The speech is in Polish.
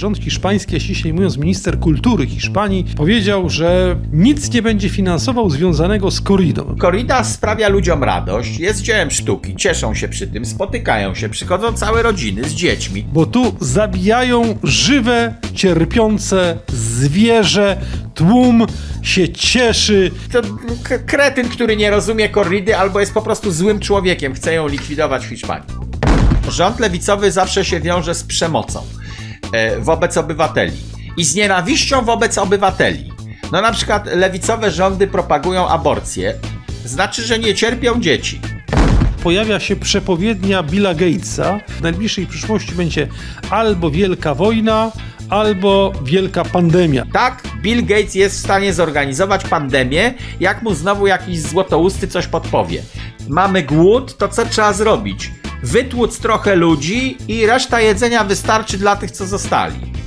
rząd hiszpański, a ściślej mówiąc minister kultury Hiszpanii, powiedział, że nic nie będzie finansował związanego z corridą. Korrida sprawia ludziom radość, jest dziełem sztuki, cieszą się przy tym, spotykają się, przychodzą całe rodziny z dziećmi. Bo tu zabijają żywe, cierpiące zwierzę, tłum się cieszy. To kretyn, który nie rozumie korridy albo jest po prostu złym człowiekiem, chce ją likwidować w Hiszpanii. Rząd lewicowy zawsze się wiąże z przemocą wobec obywateli i z nienawiścią wobec obywateli. No na przykład lewicowe rządy propagują aborcję, znaczy, że nie cierpią dzieci. Pojawia się przepowiednia Billa Gatesa. W najbliższej przyszłości będzie albo wielka wojna, albo wielka pandemia. Tak, Bill Gates jest w stanie zorganizować pandemię, jak mu znowu jakiś złotousty coś podpowie. Mamy głód, to co trzeba zrobić? Wytłuc trochę ludzi i reszta jedzenia wystarczy dla tych, co zostali.